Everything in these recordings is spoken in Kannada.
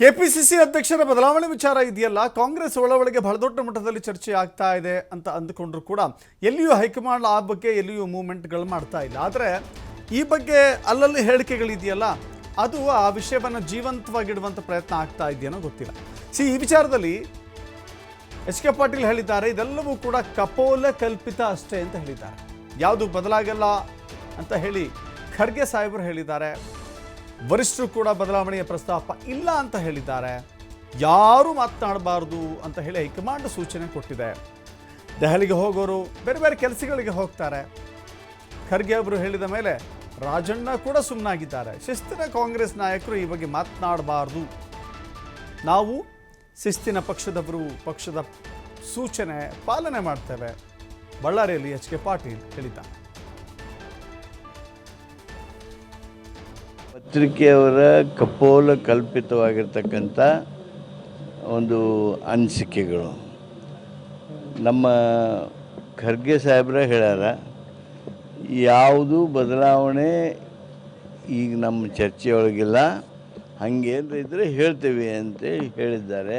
ಕೆಪಿಸಿಸಿ ಅಧ್ಯಕ್ಷರ ಬದಲಾವಣೆ ವಿಚಾರ ಇದೆಯಲ್ಲ, ಕಾಂಗ್ರೆಸ್ ಒಳಗೆ ಬಹಳ ದೊಡ್ಡ ಮಟ್ಟದಲ್ಲಿ ಚರ್ಚೆ ಆಗ್ತಾ ಇದೆ ಅಂತ ಅಂದುಕೊಂಡ್ರು ಕೂಡ ಎಲ್ಲಿಯೂ ಹೈಕಮಾಂಡ್ ಆ ಬಗ್ಗೆ ಎಲ್ಲಿಯೂ ಮೂವ್ಮೆಂಟ್ಗಳು ಮಾಡ್ತಾ ಇಲ್ಲ. ಆದರೆ ಈ ಬಗ್ಗೆ ಅಲ್ಲಲ್ಲಿ ಹೇಳಿಕೆಗಳಿದೆಯಲ್ಲ, ಅದು ಆ ವಿಷಯವನ್ನು ಜೀವಂತವಾಗಿಡುವಂಥ ಪ್ರಯತ್ನ ಆಗ್ತಾ ಇದೆಯೋ ಗೊತ್ತಿಲ್ಲ. ಸಿ, ಈ ವಿಚಾರದಲ್ಲಿ ಎಚ್ ಕೆ ಪಾಟೀಲ್ ಹೇಳಿದ್ದಾರೆ, ಇದೆಲ್ಲವೂ ಕೂಡ ಕಪೋಲ ಕಲ್ಪಿತ ಅಷ್ಟೇ ಅಂತ ಹೇಳಿದ್ದಾರೆ. ಯಾವುದು ಬದಲಾಗಲ್ಲ ಅಂತ ಹೇಳಿ ಖರ್ಗೆ ಸಾಹೇಬರು ಹೇಳಿದ್ದಾರೆ. ವರಿಷ್ಠರು ಕೂಡ ಬದಲಾವಣೆಯ ಪ್ರಸ್ತಾಪ ಇಲ್ಲ ಅಂತ ಹೇಳಿದ್ದಾರೆ. ಯಾರು ಮಾತನಾಡಬಾರ್ದು ಅಂತ ಹೇಳಿ ಹೈಕಮಾಂಡ್ ಸೂಚನೆ ಕೊಟ್ಟಿದೆ. ದೆಹಲಿಗೆ ಹೋಗೋರು ಬೇರೆ ಬೇರೆ ಕೆಲಸಗಳಿಗೆ ಹೋಗ್ತಾರೆ. ಖರ್ಗೆ ಅವರು ಹೇಳಿದ ಮೇಲೆ ರಾಜಣ್ಣ ಕೂಡ ಸುಮ್ಮನಾಗಿದ್ದಾರೆ ಶಿಸ್ತಿನ ಕಾಂಗ್ರೆಸ್ ನಾಯಕರು ಈ ಬಗ್ಗೆ ಮಾತನಾಡಬಾರ್ದು. ನಾವು ಶಿಸ್ತಿನ ಪಕ್ಷದವರು, ಪಕ್ಷದ ಸೂಚನೆ ಪಾಲನೆ ಮಾಡ್ತೇವೆ. ಬಳ್ಳಾರಿಯಲ್ಲಿ ಎಚ್ ಕೆ ಪಾಟೀಲ್ ಹೇಳಿದ್ದಾರೆ. ಪತ್ರಿಕೆಯವರ ಕಪೋಲ ಕಲ್ಪಿತವಾಗಿರ್ತಕ್ಕಂಥ ಒಂದು ಅನಿಸಿಕೆಗಳು. ನಮ್ಮ ಖರ್ಗೆ ಸಾಹೇಬ್ರ ಹೇಳ್ಯಾರ, ಯಾವುದು ಬದಲಾವಣೆ ಈಗ ನಮ್ಮ ಚರ್ಚೆಯೊಳಗಿಲ್ಲ ಹಂಗೇನು ಇದ್ದರೆ ಹೇಳ್ತೀವಿ ಅಂತೇಳಿ ಹೇಳಿದ್ದಾರೆ.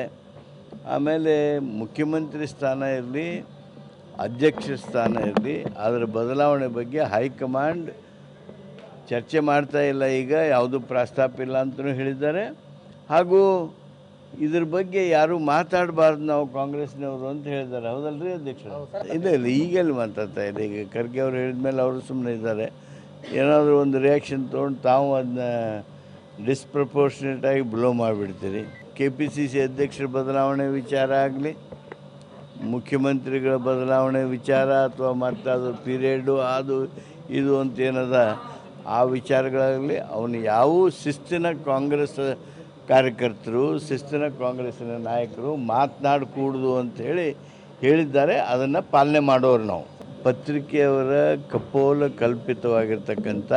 ಆಮೇಲೆ ಮುಖ್ಯಮಂತ್ರಿ ಸ್ಥಾನ ಇರಲಿ, ಅಧ್ಯಕ್ಷ ಸ್ಥಾನ ಇರಲಿ ಅದರ ಬದಲಾವಣೆ ಬಗ್ಗೆ ಹೈಕಮಾಂಡ್ ಚರ್ಚೆ ಮಾಡ್ತಾ ಇಲ್ಲ ಈಗ ಯಾವುದು ಪ್ರಸ್ತಾಪ ಇಲ್ಲ ಅಂತಲೂ ಹೇಳಿದ್ದಾರೆ. ಹಾಗೂ ಇದ್ರ ಬಗ್ಗೆ ಯಾರು ಮಾತಾಡಬಾರ್ದು ನಾವು ಕಾಂಗ್ರೆಸ್ನವರು ಅಂತ ಹೇಳಿದ್ದಾರೆ. ಹೌದಲ್ರಿ ಅಧ್ಯಕ್ಷ ಇಲ್ಲ ಇಲ್ಲ ಈಗೆಲ್ಲ ಮಾತಾಡ್ತಾ ಇದೆ. ಈಗ ಖರ್ಗೆ ಅವ್ರು ಹೇಳಿದ್ಮೇಲೆ ಅವರು ಸುಮ್ಮನೆ ಇದ್ದಾರೆ. ಏನಾದರೂ ಒಂದು ರಿಯಾಕ್ಷನ್ ತೊಗೊಂಡು ತಾವು ಅದನ್ನ ಡಿಸ್ಪ್ರಪೋರ್ಷನೇಟ್ ಆಗಿ ಬ್ಲೋ ಮಾಡಿಬಿಡ್ತೀರಿ. ಕೆ ಪಿ ಸಿ ಸಿ ಅಧ್ಯಕ್ಷರ ಬದಲಾವಣೆ ವಿಚಾರ ಆಗಲಿ ಮುಖ್ಯಮಂತ್ರಿಗಳ ಬದಲಾವಣೆ ವಿಚಾರ ಅಥವಾ ಮತ್ತೆ ಅದು ಪೀರಿಯಡು ಅದು ಇದು ಅಂತ ಏನದ ಆ ವಿಚಾರಗಳಲ್ಲಿ ಅವನು ಯಾವ ಶಿಸ್ತಿನ ಕಾಂಗ್ರೆಸ್ ಕಾರ್ಯಕರ್ತರು, ಶಿಸ್ತಿನ ಕಾಂಗ್ರೆಸ್ಸಿನ ನಾಯಕರು ಮಾತನಾಡಕೂಡ್ದು ಅಂತ ಹೇಳಿ ಹೇಳಿದ್ದಾರೆ, ಅದನ್ನು ಪಾಲನೆ ಮಾಡೋರು ನಾವು. ಪತ್ರಿಕೆಯವರ ಕಪೋಲ ಕಲ್ಪಿತವಾಗಿರ್ತಕ್ಕಂಥ